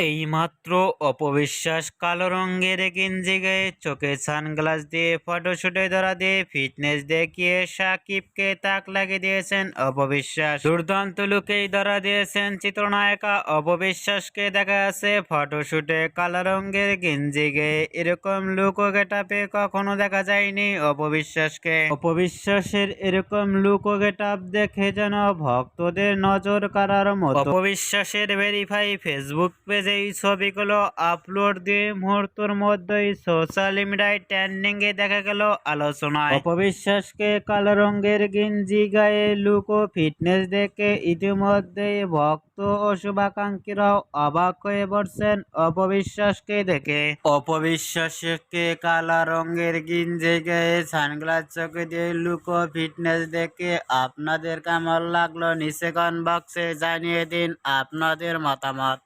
এইমাত্র অপবিশ্বাস কালো রঙের গেঞ্জি গায়ে চোখে সানগ্লাস দিয়ে, ফটোশুটে ধরা দিয়ে, ফিটনেস দেখিয়ে সাকিবকে তাক লাগিয়ে দিয়েছেন অপবিশ্বাস। দুর্দান্ত লুকেই ধরা দিয়েছেন চিত্রনায়িকা অপবিশ্বাসকে। দেখা যাচ্ছে ফটোশুটে কালো রঙের গেঞ্জি গায়ে এরকম লুক ও গেটাপে কখনো দেখা যায়নি অপবিশ্বাসকে। অপবিশ্বাসের এরকম লুক ও গেটাপ দেখে যেন ভক্তদের নজর কাড়ার মতো। অপবিশ্বাসের ভেরিফাই ফেসবুক পেজে এই ছবিগুলো আপলোড দিয়ে মুহূর্তের মধ্যেই সোশ্যাল মিডিয়ায় ট্রেন্ডিং এ দেখা গেল আলোচনায়। অপবিশ্বাসকে কালো রঙের গেঞ্জি গায়ে লুক ও ফিটনেস দেখে ইতিমধ্যেই ভক্ত ও শুভাকাঙ্ক্ষীরাও অবাক হয়ে পড়ছেন অপবিশ্বাসকে দেখে। অপবিশ্বাসকে কালো রঙের গিঞ্জি গায়ে সানগ্লাস চোখে দিয়ে লুক ও ফিটনেস দেখে আপনাদের কেমন লাগল নিচে কমেন্ট বক্সে জানিয়ে দিন আপনাদের মতামত।